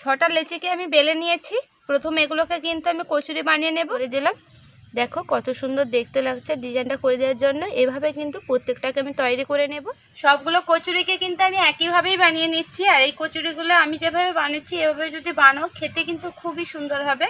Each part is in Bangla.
ছটা লেচিকে আমি বেলে নিয়েছি। প্রথম এগুলোকে কিন্তু আমি কচুরি বানিয়ে নেব। করে দিলাম। দেখো কত সুন্দর দেখতে লাগছে ডিজাইনটা করে দেওয়ার জন্য। এভাবে কিন্তু প্রত্যেকটাকে আমি তৈরি করে নেব। সবগুলো কচুরিকে কিন্তু আমি একইভাবেই বানিয়ে নিচ্ছি। আর এই কচুরিগুলো আমি যেভাবে বানিয়েছি, এভাবে যদি বানাও, খেতে কিন্তু খুবই সুন্দর হবে।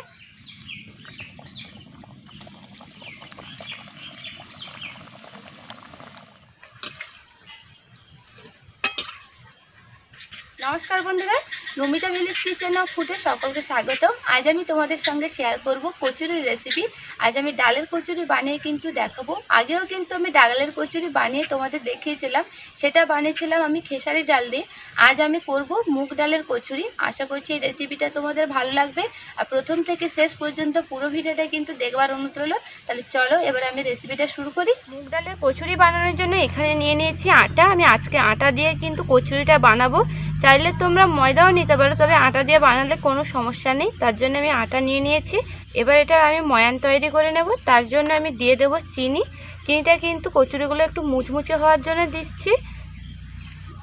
নমস্কার বন্ধুরা। নমিতা ভিলেজ কিচেন অফ ফুডে সকলকে স্বাগতম। আজ আমি তোমাদের সঙ্গে শেয়ার করব কচুরির রেসিপি আজ আমি ডালের কচুরি বানিয়ে কিন্তু দেখাবো। আগেও কিন্তু আমি ডালের কচুরি বানিয়ে তোমাদের দেখিয়েছিলাম। সেটা বানিয়েছিলাম আমি খেসারি ডাল দিয়ে। আজ আমি করব মুগ ডালের কচুরি। আশা করছি এই রেসিপিটা তোমাদের ভালো লাগবে। আর প্রথম থেকে শেষ পর্যন্ত পুরো ভিডিওটা কিন্তু দেখবার অনুরোধ রইল। তাহলে চলো এবার আমি রেসিপিটা শুরু করি। মুগ ডালের কচুরি বানানোর জন্য এখানে নিয়ে নিয়েছি আটা। আমি আজকে আটা দিয়ে কিন্তু কচুরিটা বানাবো। চাইলে তোমরা ময়দাও নিতে পারো, তবে আটা দিয়ে বানালে কোনো সমস্যা নেই। তার জন্য আমি আটা নিয়ে নিয়েছি। এবার এটা আমি ময়ান তৈরি করে নেব। তার জন্য আমি দিয়ে দেব চিনি। চিনিটা কিন্তু কচুরিগুলো একটু মুচমুচে হওয়ার জন্য দিচ্ছি।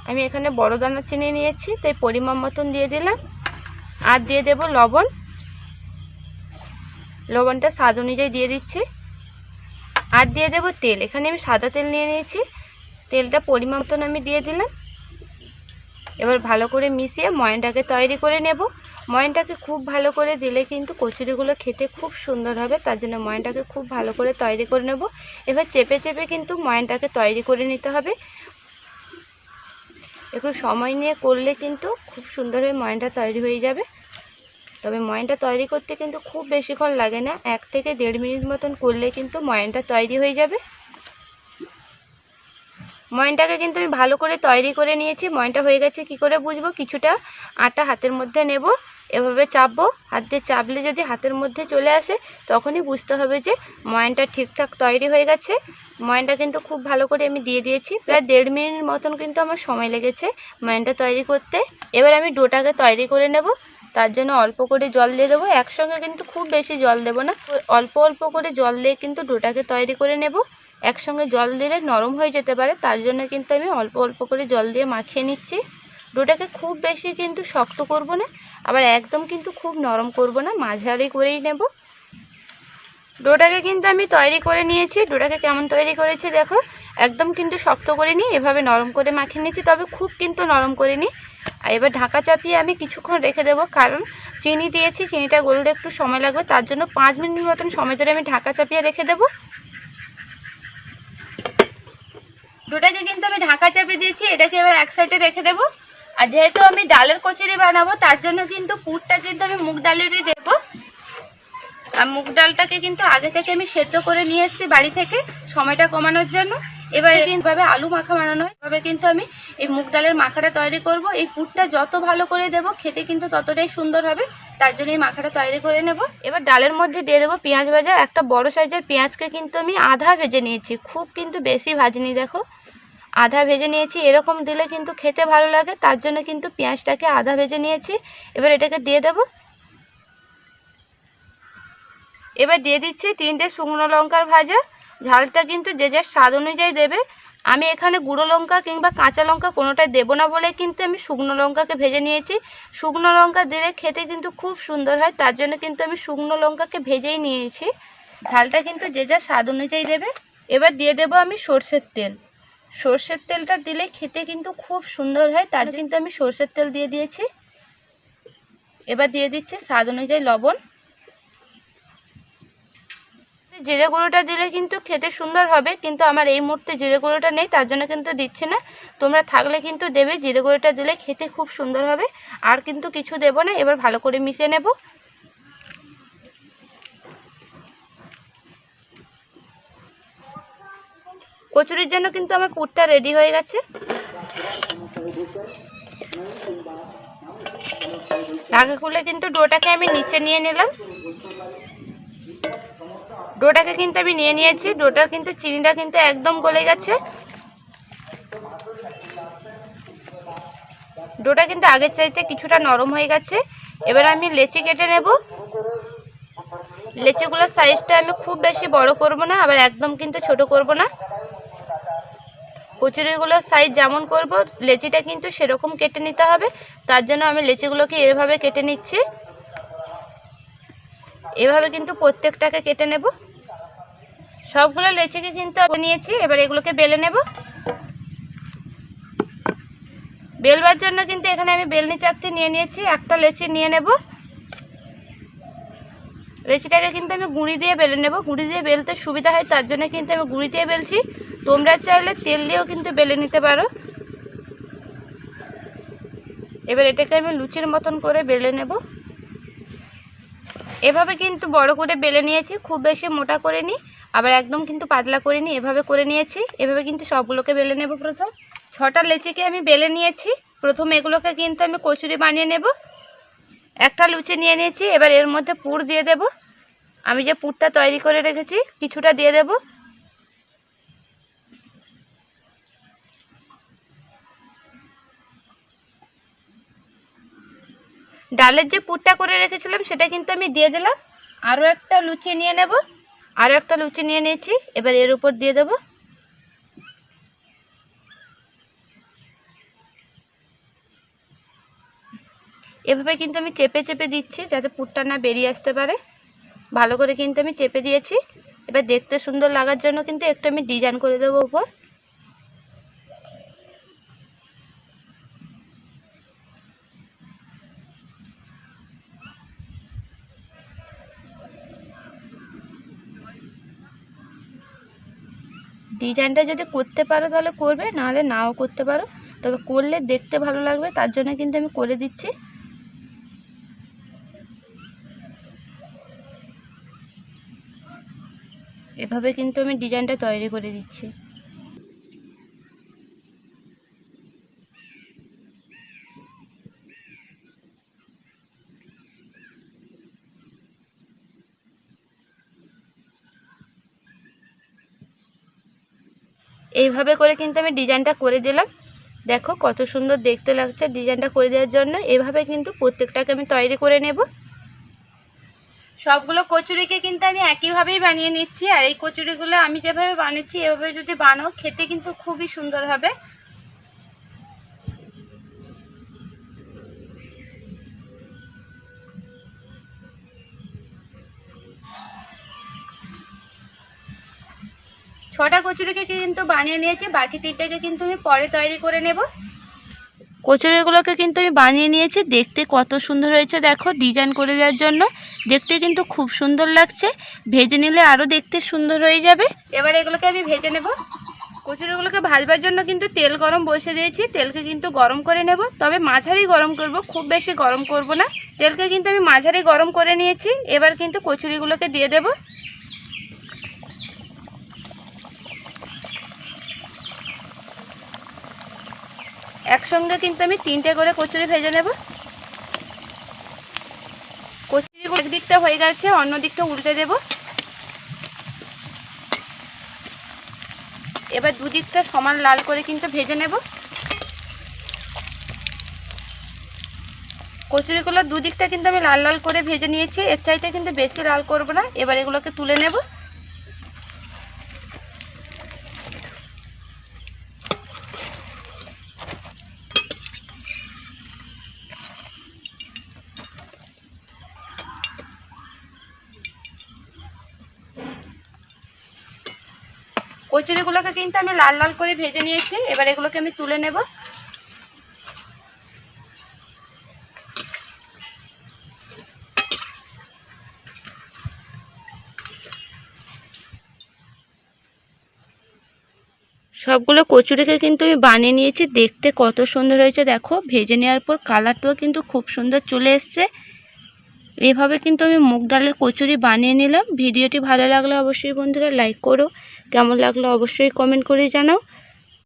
আমি এখানে বড় দানা চিনি নিয়েছি, তাই পরিমাণ মতন দিয়ে দিলাম। আর দিয়ে দেব লবণ। লবণটা স্বাদ অনুযায়ী দিয়ে দিচ্ছি। আর দিয়ে দেব তেল। এখানে আমি সাদা তেল নিয়ে নিয়েছি। তেলটা পরিমাণ মতন আমি দিয়ে দিলাম। এবার ভালো করে মিশিয়ে ময়নটাকে তৈরি করে নেব। ময়নটাকে খুব ভালো করে দিলে কিন্তু কচুরিগুলো খেতে খুব সুন্দর হবে, তার জন্য ময়নটাকে খুব ভালো করে তৈরি করে নেব। এবার চেপে চেপে কিন্তু ময়নটাকে তৈরি করে নিতে হবে। একটু সময় নিয়ে করলে কিন্তু খুব সুন্দরভাবে ময়নটা তৈরি হয়ে যাবে। তবে ময়নটা তৈরি করতে কিন্তু খুব বেশিক্ষণ লাগে না, এক থেকে দেড় মিনিট মতন করলে কিন্তু ময়নটা তৈরি হয়ে যাবে। ময়নটাকে কিন্তু আমি ভালো করে তৈরি করে নিয়েছি। ময়নটা হয়ে গেছে কি করে বুঝব? কিছুটা আটা হাতের মধ্যে নেব, এভাবে চাপবো। হাত দিয়ে চাপলে যদি হাতের মধ্যে চলে আসে, তখনই বুঝতে হবে যে ময়নটা ঠিকঠাক তৈরি হয়ে গেছে। ময়নটা কিন্তু খুব ভালো করে আমি দিয়ে দিয়েছি। প্রায় দেড় মিনিট মতন কিন্তু আমার সময় লেগেছে ময়নটা তৈরি করতে। এবার আমি ডোটাকে তৈরি করে নেব। তার জন্য অল্প করে জল দিয়ে দেবো। একসঙ্গে কিন্তু খুব বেশি জল দেবো না। অল্প অল্প করে জল দিয়ে কিন্তু ডোটাকে তৈরি করে নেব। একসঙ্গে জল দিলে নরম হয়ে যেতে পারে, তার জন্য কিন্তু আমি অল্প অল্প করে জল দিয়ে মাখিয়ে নিচ্ছি। ডোটাকে খুব বেশি কিন্তু শক্ত করব না, আবার একদম কিন্তু খুব নরম করব না, মাঝারি করেই নেব। ডোটাকে কিন্তু আমি তৈরি করে নিয়েছি। ডোটাকে কেমন তৈরি করেছি দেখো? একদম কিন্তু শক্ত করে নিই এভাবে নরম করে মাখিয়ে নিয়েছি, তবে খুব কিন্তু নরম করে নিই। আর এবার ঢাকা চাপিয়ে আমি কিছুক্ষণ রেখে দেবো, কারণ চিনি দিয়েছি, চিনিটা গলতে একটু সময় লাগবে, তার জন্য পাঁচ মিনিট মতন সময় ধরে আমি ঢাকা চাপিয়ে রেখে দেবো। ডোটাকে কিন্তু আমি ঢাকা চাপিয়ে দিয়েছি, এটাকে এবার এক সাইডে রেখে দেবো। আর যেহেতু আমি ডালের কচুরি বানাবো, তার জন্য কিন্তু পুরটা কিন্তু আমি মুগ ডালেরই দেবো। আর মুগ ডালটাকে কিন্তু আগে থেকে আমি সেদ্ধ করে নিয়ে এসেছি বাড়ি থেকে, সময়টা কমানোর জন্য। এবারে কীভাবে আলু মাখা বানানো হয় এভাবে কিন্তু আমি এই মুগ ডালের মাখাটা তৈরি করব। এই পুরটা যত ভালো করে দেব, খেতে কিন্তু ততটাই সুন্দর হবে, তার জন্য এই মাখাটা তৈরি করে নেব। এবার ডালের মধ্যে দিয়ে দেবো পেঁয়াজ ভাজা, একটা বড় সাইজের পেঁয়াজকে কিন্তু আমি আধা ভেজে নিয়েছি, খুব কিন্তু বেশি ভাজিনি, দেখো। আধা ভেজে নিয়েছি, এরকম দিলে কিন্তু খেতে ভালো লাগে, তার জন্য কিন্তু পেঁয়াজটাকে আধা ভেজে নিয়েছি। এবার এটাকে দিয়ে দেব এবার দিয়ে দিচ্ছি তিনটে শুকনো লঙ্কার ভাজা। ঝালটা কিন্তু যে যার স্বাদ অনুযায়ী দেবে। আমি এখানে গুঁড়ো লঙ্কা কিংবা কাঁচা লঙ্কা কোনোটাই দেবো না বলে কিন্তু আমি শুকনো লঙ্কাকে ভেজে নিয়েছি। শুকনো লঙ্কা দিলে খেতে কিন্তু খুব সুন্দর হয়, তার জন্য কিন্তু আমি শুকনো লঙ্কাকে ভেজেই নিয়েছি। ঝালটা কিন্তু যে যার স্বাদ অনুযায়ী দেবে। এবার দিয়ে দেবো আমি সর্ষের তেল। সর্ষের তেলটা দিলে খেতে কিন্তু খুব সুন্দর হয়, তার কিন্তু আমি সর্ষের তেল দিয়ে দিয়েছি। এবার দিয়ে দিচ্ছি স্বাদ অনুযায়ী লবণ। জিরে গুঁড়োটা দিলে কিন্তু খেতে সুন্দর হবে, কিন্তু আমার এই মুহূর্তে জিরে গুঁড়োটা নেই, তার জন্য কিন্তু দিচ্ছে না। তোমরা থাকলে কিন্তু দেবে, জিরে গুঁড়োটা দিলে খেতে খুব সুন্দর হবে। আর কিন্তু কিছু দেবো না, এবার ভালো করে মিশিয়ে নেব। কচুরির জন্য কিন্তু আমার পুরটা রেডি হয়ে গেছে। ঢাকা খুলে কিন্তু ডোটাকে আমি নিচে নিয়ে নিলাম। ডোটাকে কিন্তু আমি নিয়ে নিয়েছি, ডোটার কিন্তু চিনিটা কিন্তু একদম গলে গেছে। ডোটা কিন্তু আগের চাইতে কিছুটা নরম হয়ে গেছে। এবার আমি লেচি কেটে নেব। লেচিগুলোর সাইজটা আমি খুব বেশি বড় করব না, আবার একদম কিন্তু ছোট করব না। কচুরিগুলোর সাইজ যেমন করব, লেচিটা কিন্তু সেরকম কেটে নিতে হবে। তার জন্য আমি লেচিগুলোকে এভাবে কেটে নিচ্ছি। এভাবে কিন্তু প্রত্যেকটাকে কেটে নেব। সবগুলো লেচিকে কিন্তু নিয়েছি, এবার এগুলোকে বেলে নেব। বেলবার জন্য কিন্তু এখানে আমি বেলনি চাকতি নিয়ে নিয়েছি, একটা লেচি নিয়ে নেব। লেচিটাকে কিন্তু আমি গুঁড়ি দিয়ে বেলে নেব। গুঁড়ি দিয়ে বেলতে সুবিধা হয়, তার জন্য কিন্তু আমি গুঁড়ি দিয়ে বেলছি। তোমরা চাইলে তেল দিয়েও কিন্তু বেলে নিতে পারো। এবার এটাকে আমি লুচির মতন করে বেলে নেব। এভাবে কিন্তু বড় করে বেলে নিয়েছি, খুব বেশি মোটা করে নিই আবার একদম কিন্তু পাতলা করে নিই এভাবে করে নিয়েছি, এভাবে কিন্তু সবগুলোকে বেলে নেব প্রথম। ছটা লেচিকে আমি বেলে নিয়েছি, প্রথম এগুলোকে কিন্তু আমি কচুরি বানিয়ে নেব। একটা লুচি নিয়ে নিয়েছি, এবার এর মধ্যে পুর দিয়ে দেব। আমি যে পুরটা তৈরি করে রেখেছি, কিছুটা দিয়ে দেব। ডালের যে পুরটা করে রেখেছিলাম, সেটা কিন্তু আমি দিয়ে দিলাম। আরও একটা লুচি নিয়ে নেব। আরও একটা লুচি নিয়ে নিয়েছি। এবার এর উপর দিয়ে দেবো। এভাবে কিন্তু আমি চেপে চেপে দিচ্ছি, যাতে পুরটা না বেরিয়ে আসতে পারে। ভালো করে কিন্তু আমি চেপে দিয়েছি। এবার দেখতে সুন্দর লাগার জন্য কিন্তু একটু আমি ডিজাইন করে দেবো উপর। ডিজাইনটা যদি করতে পারো তাহলে করবে, নাহলে নাও করতে পারো। তবে করলে দেখতে ভালো লাগবে, তার জন্য কিন্তু আমি করে দিচ্ছি। এভাবে কিন্তু আমি ডিজাইনটা তৈরি করে দিচ্ছি। এইভাবে করে কিন্তু আমি ডিজাইনটা করে দিলাম। দেখো কত সুন্দর দেখতে লাগছে ডিজাইনটা করে দেওয়ার জন্য। এভাবে কিন্তু প্রত্যেকটাকে আমি তৈরি করে নেব। সবগুলো কচুরিকে কিন্তু আমি একইভাবেই বানিয়ে নিচ্ছি। আর এই কচুরিগুলো আমি যেভাবে বানিয়েছি, এভাবে যদি বানাও, খেতে কিন্তু খুবই সুন্দর হবে। ছটা কচুরিকে কিন্তু বানিয়ে নিয়েছি বাকি তিনটাকে কিন্তু আমি পরে তৈরি করে নেব। কচুরিগুলোকে কিন্তু আমি বানিয়ে নিয়েছি দেখতে কত সুন্দর হয়েছে দেখো ডিজাইন করে দেওয়ার জন্য। দেখতে কিন্তু খুব সুন্দর লাগছে ভেজে নিলে আরও দেখতে সুন্দর হয়ে যাবে। এবার এগুলোকে আমি ভেজে নেব। কচুরিগুলোকে ভাজবার জন্য কিন্তু তেল গরম বসে দিয়েছি তেলকে কিন্তু গরম করে নেব। তবে মাঝারি গরম করব খুব বেশি গরম করব না। তেলকে কিন্তু আমি মাঝারি গরম করে নিয়েছি এবার কিন্তু কচুরিগুলোকে দিয়ে দেবো। একসঙ্গে কিন্তু আমি তিনটে করে কচুরি ভেজে নেব। কচুরিগুলো একদিকটা হয়ে গেছে অন্য দিকটা উল্টে দেব। এবার দুদিকটা সমান লাল করে কিন্তু ভেজে নেব। কচুরিগুলো দুদিকটা কিন্তু আমি লাল লাল করে ভেজে নিয়েছি, এর চাইতে কিন্তু বেশি লাল করব না। এবার এগুলোকে তুলে নেব। কচুরিগুলোকে কিন্তু আমি লাল লাল করে ভেজে নিয়েছি। এবার এগুলোকে আমি তুলে নেব। সবগুলো কচুরিকে কিন্তু আমি বানিয়ে নিয়েছি। দেখতে কত সুন্দর হয়েছে, দেখো। ভেজে নেওয়ার পর কালারটাও কিন্তু খুব সুন্দর চলে এসছে। এভাবে কিন্তু আমি মুগ ডালের কচুরি বানিয়ে নিলাম। ভিডিওটি ভালো লাগলে অবশ্যই বন্ধুরা লাইক করো। কেমন লাগল অবশ্যই কমেন্ট করে জানাও।